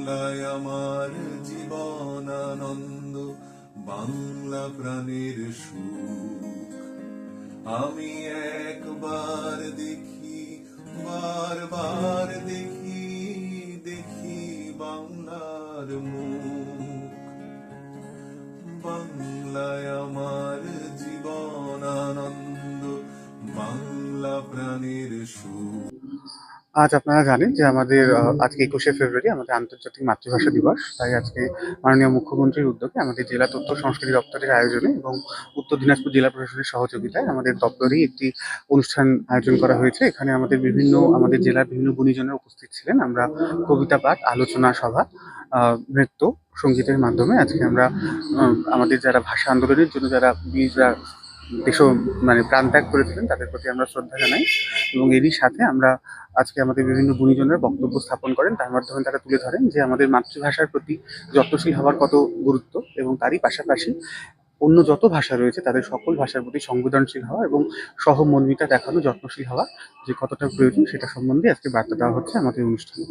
বাংলায় আমার জীবন আনন্দ বাংলা প্রাণের সুখ। আমি একবার দেখি, বারবার দেখি দেখি বাংলার মুখ। বাংলায় আমার আজ আপনারা জানেন যে আমাদের আজকে একুশে ফেব্রুয়ারি আমাদের আন্তর্জাতিক মাতৃভাষা দিবস। তাই আজকে মাননীয় মুখ্যমন্ত্রীর উদ্যোগে আমাদের জেলা তথ্য সংস্কৃতি দপ্তরের আয়োজনে এবং উত্তর দিনাজপুর জেলা প্রশাসনের সহযোগিতায় আমাদের দপ্তরেই একটি অনুষ্ঠান আয়োজন করা হয়েছে। এখানে আমাদের বিভিন্ন, আমাদের জেলার বিভিন্ন গুণীজনের উপস্থিত ছিলেন। আমরা কবিতা পাঠ, আলোচনা সভা নৃত্য, সঙ্গীতের মাধ্যমে আজকে আমরা আমাদের যারা ভাষা আন্দোলনের জন্য যারা বীররা দেশ মানে প্রাণ ত্যাগ করেছিলেন, তাদের প্রতি আমরা শ্রদ্ধা জানাই এবং এরই সাথে আমরা আজকে আমাদের বিভিন্ন গুণীজনের বক্তব্য স্থাপন করেন, তার মাধ্যমে তারা তুলে ধরেন যে আমাদের মাতৃভাষার প্রতি যত্নশীল হওয়ার কত গুরুত্ব এবং তারই পাশাপাশি অন্য যত ভাষা রয়েছে, তাদের সকল ভাষার প্রতি সংবেদনশীল হওয়া এবং সহমর্মিতা দেখানো, যত্নশীল হওয়া যে কতটা প্রয়োজন সেটা সম্বন্ধে আজকে বার্তা দেওয়া হচ্ছে আমাদের অনুষ্ঠানে।